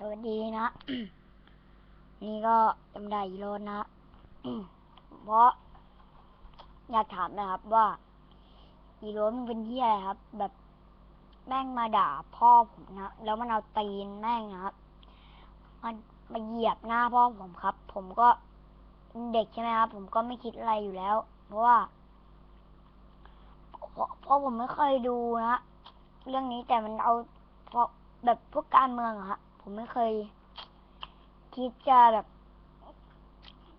สวัสดีนะ นี่ก็จำได้อีโรนนะ เพราะ อยากถามนะครับว่าอีโรนมันเป็นที่อะไรครับ แบบแม่งมาด่าพ่อผมนะ แล้วมันเอาตีนแม่งนะครับ มันมาเหยียบหน้าพ่อผมครับ ผมก็เด็กใช่ไหมครับ ผมก็ไม่คิดอะไรอยู่แล้ว เพราะว่าเพราะเพราะผมไม่เคยดูนะ เรื่องนี้แต่มันเอาเพราะแบบพวกการเมืองอะฮะ ผมไม่เคย คิดจะแบบ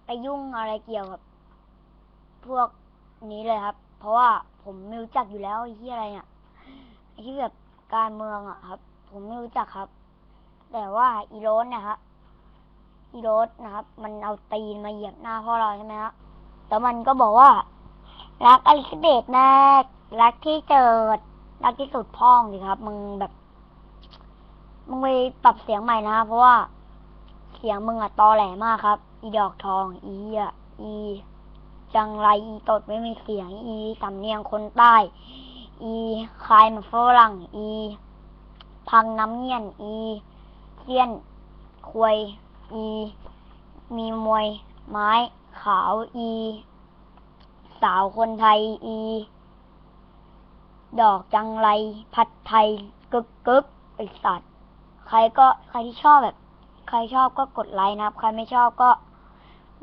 ไปยุ่งอะไรเกี่ยวกับ พวกนี้เลยครับ เพราะว่าผมไม่รู้จักอยู่แล้วไอ้ที่อะไรเนี่ยไอ้ที่แบบการเมืองอะครับ ผมไม่รู้จักครับ แต่ว่าอีโรสเนะครับอีโรสนะครับ มันเอาตีนมาเหยียบหน้าพ่อเราใช่ไหมฮะแล้วมันก็บอกว่า รักอลิซาเบธมากรักที่เจิดรักที่สุดพ่องสิครับ มึงแบบ มึงไปปรับเสียงใหม่นะเพราะว่า เสียงมึงอะตอแหลมากครับ อีดอกทอง อีเหี้ยอี จังไรอีตดไม่มีเสียง อีสำเนียงคนใต้ อีคลายมาฝรั่ง อี พังน้ำเงี้ยน อีเสี้ยนควย อี มีมวย ไม้ ขาว อี สาวคนไทย อี ดอกจังไรผัดไทยกึกกึกไอสัตว์ ใครก็ใครที่ชอบแบบ ใครชอบก็กดไลค์นะครับ ใครไม่ชอบก็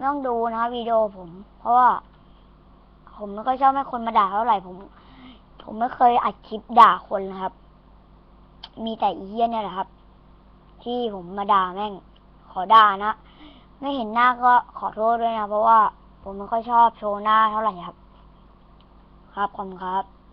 ต้องดูนะวิดีโอผม เพราะว่า ผมไม่ค่อยชอบให้คนมาด่าเท่าไหร่ผม ผมไม่เคยอัดคลิปด่าคนนะครับ มีแต่อีเหี้ยเนี่ยแหละครับ ที่ผมมาด่าแม่ง ขอด่านะไม่เห็นหน้าก็ขอโทษด้วยนะ เพราะว่าผมไม่ค่อยชอบโชว์หน้าเท่าไหร่ครับ ครับขอบคุณครับ